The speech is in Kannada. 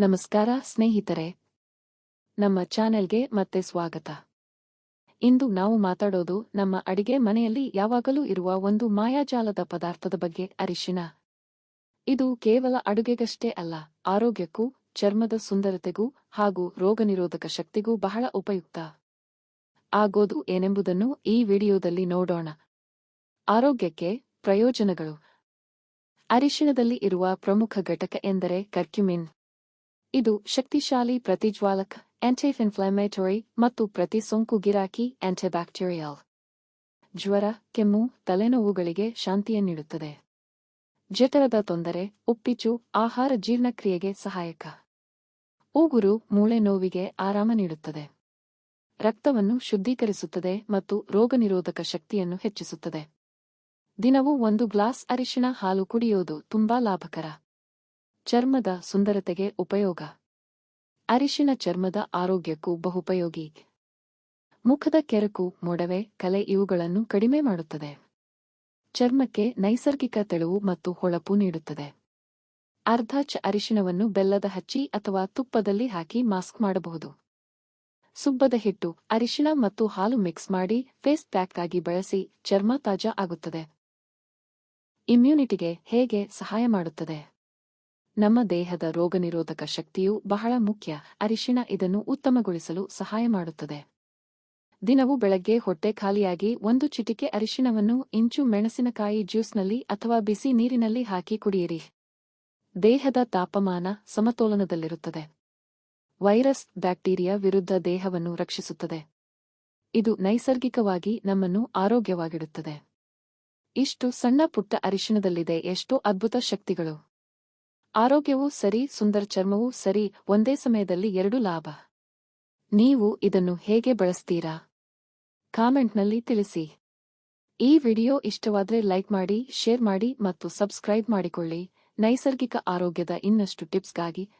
ನಮಸ್ಕಾರ, ಸ್ನೇಹಿತರೆ. ನಮ್ಮ ಚಾನೆಲ್ಗೆ ಮತ್ತೆ ಸ್ವಾಗತ. ಇಂದು ನಾವು ಮಾತಾಡೋದು ನಮ್ಮ ಅಡಿಗೆ ಮನೆಯಲ್ಲಿ ಯಾವಾಗಲೂ ಇರುವ ಒಂದು ಮಾಯಾಜಾಲದ ಪದಾರ್ಥದ ಬಗ್ಗೆ ಅರಿಶಿನ. ಇದು ಕೇವಲ ಅಡುಗೆಗಷ್ಟೇ ಅಲ್ಲ, ಆರೋಗ್ಯಕ್ಕೂ, ಚರ್ಮದ ಸುಂದರತೆಗೂ ಹಾಗೂ ರೋಗನಿರೋಧಕ ಶಕ್ತಿಗೂ ಬಹಳ ಉಪಯುಕ್ತ. ಆಗೋದು ಏನೆಂಬುದನ್ನು ಈ ವಿಡಿಯೋದಲ್ಲಿ ನೋಡೋಣ. ಆರೋಗ್ಯಕ್ಕೆ ಪ್ರಯೋಜನಗಳು. ಅರಿಶಿಣದಲ್ಲಿ ಇರುವ ಪ್ರಮುಖ ಘಟಕ ಎಂದರೆ ಕರ್ಕ್ಯುಮಿನ್. ಇದು ಶಕ್ತಿಶಾಲಿ ಪ್ರತಿಜ್ವಾಲಕ ಆಂಟಿಇನ್ಫ್ಲಮೇಟರಿ ಮತ್ತು ಪ್ರತಿ ಸೋಂಕು ಗಿರಾಕಿ ಆಂಟಿಬ್ಯಾಕ್ಟೀರಿಯಲ್ ಜ್ವರ, ಕೆಮ್ಮು, ತಲೆನೋವುಗಳಿಗೆ ಶಾಂತಿಯ ನೀಡುತ್ತದೆ. ಜಠರದ ತೊಂದರೆ, ಉಪ್ಪಿಚು, ಆಹಾರ ಜೀರ್ಣಕ್ರಿಯೆಗೆ ಸಹಾಯಕ. ಉಗುರು, ಮೂಳೆ ನೋವಿಗೆ ಆರಾಮ ನೀಡುತ್ತದೆ. ರಕ್ತವನ್ನು ಶುದ್ಧೀಕರಿಸುತ್ತದೆ ಮತ್ತು ರೋಗನಿರೋಧಕ ಶಕ್ತಿಯನ್ನು ಹೆಚ್ಚಿಸುತ್ತದೆ. ದಿನವೂ ಒಂದು ಗ್ಲಾಸ್ ಅರಿಶಿಣ ಹಾಲು ಕುಡಿಯೋದು ತುಂಬಾ ಲಾಭಕರ. ಚರ್ಮದ ಸುಂದರತೆಗೆ ಉಪಯೋಗ. ಅರಿಶಿನ ಚರ್ಮದ ಆರೋಗ್ಯಕ್ಕೂ ಬಹುಪಯೋಗಿ. ಮುಖದ ಕೆರಕು, ಮೊಡವೆ, ಕಲೆ ಇವುಗಳನ್ನು ಕಡಿಮೆ ಮಾಡುತ್ತದೆ. ಚರ್ಮಕ್ಕೆ ನೈಸರ್ಗಿಕ ತೆಳುವು ಮತ್ತು ಹೊಳಪು ನೀಡುತ್ತದೆ. ಅರ್ಧ ಚ ಅರಿಶಿಣವನ್ನು ಬೆಲ್ಲದ ಹಚ್ಚಿ ಅಥವಾ ತುಪ್ಪದಲ್ಲಿ ಹಾಕಿ ಮಾಸ್ಕ್ ಮಾಡಬಹುದು. ಸುಬ್ಬದ ಹಿಟ್ಟು ಅರಿಶಿನ ಮತ್ತು ಹಾಲು ಮಿಕ್ಸ್ ಮಾಡಿ ಫೇಸ್ ಪ್ಯಾಕ್ ಆಗಿ ಬಳಸಿ ಚರ್ಮ ತಾಜಾ ಆಗುತ್ತದೆ. ಇಮ್ಯುನಿಟಿಗೆ ಹೇಗೆ ಸಹಾಯ ಮಾಡುತ್ತದೆ? ನಮ್ಮ ದೇಹದ ರೋಗನಿರೋಧಕ ಶಕ್ತಿಯು ಬಹಳ ಮುಖ್ಯ. ಅರಿಶಿಣ ಇದನ್ನು ಉತ್ತಮಗೊಳಿಸಲು ಸಹಾಯ ಮಾಡುತ್ತದೆ. ದಿನವೂ ಬೆಳಗ್ಗೆ ಹೊಟ್ಟೆ ಖಾಲಿಯಾಗಿ ಒಂದು ಚಿಟಿಕೆ ಅರಿಶಿಣವನ್ನು ಇಂಚು ಮೆಣಸಿನಕಾಯಿ ಜ್ಯೂಸ್ನಲ್ಲಿ ಅಥವಾ ಬಿಸಿ ನೀರಿನಲ್ಲಿ ಹಾಕಿ ಕುಡಿಯಿರಿ. ದೇಹದ ತಾಪಮಾನ ಸಮತೋಲನದಲ್ಲಿರುತ್ತದೆ. ವೈರಸ್, ಬ್ಯಾಕ್ಟೀರಿಯಾ ವಿರುದ್ಧ ದೇಹವನ್ನು ರಕ್ಷಿಸುತ್ತದೆ. ಇದು ನೈಸರ್ಗಿಕವಾಗಿ ನಮ್ಮನ್ನು ಆರೋಗ್ಯವಾಗಿಡುತ್ತದೆ. ಇಷ್ಟು ಸಣ್ಣ ಪುಟ್ಟ ಅರಿಶಿಣದಲ್ಲಿದೆ, ಎಷ್ಟೋ ಅದ್ಭುತ ಶಕ್ತಿಗಳು. ಆರೋಗ್ಯವೂ ಸರಿ, ಸುಂದರ ಚರ್ಮವೂ ಸರಿ, ಒಂದೇ ಸಮಯದಲ್ಲಿ ಎರಡು ಲಾಭ. ನೀವು ಇದನ್ನು ಹೇಗೆ ಬಳಸ್ತೀರಾ? ಕಾಮೆಂಟ್ನಲ್ಲಿ ತಿಳಿಸಿ. ಈ ವಿಡಿಯೋ ಇಷ್ಟವಾದರೆ ಲೈಕ್ ಮಾಡಿ, ಶೇರ್ ಮಾಡಿ ಮತ್ತು ಸಬ್ಸ್ಕ್ರೈಬ್ ಮಾಡಿಕೊಳ್ಳಿ. ನೈಸರ್ಗಿಕ ಆರೋಗ್ಯದ ಇನ್ನಷ್ಟು ಟಿಪ್ಸ್ಗಾಗಿ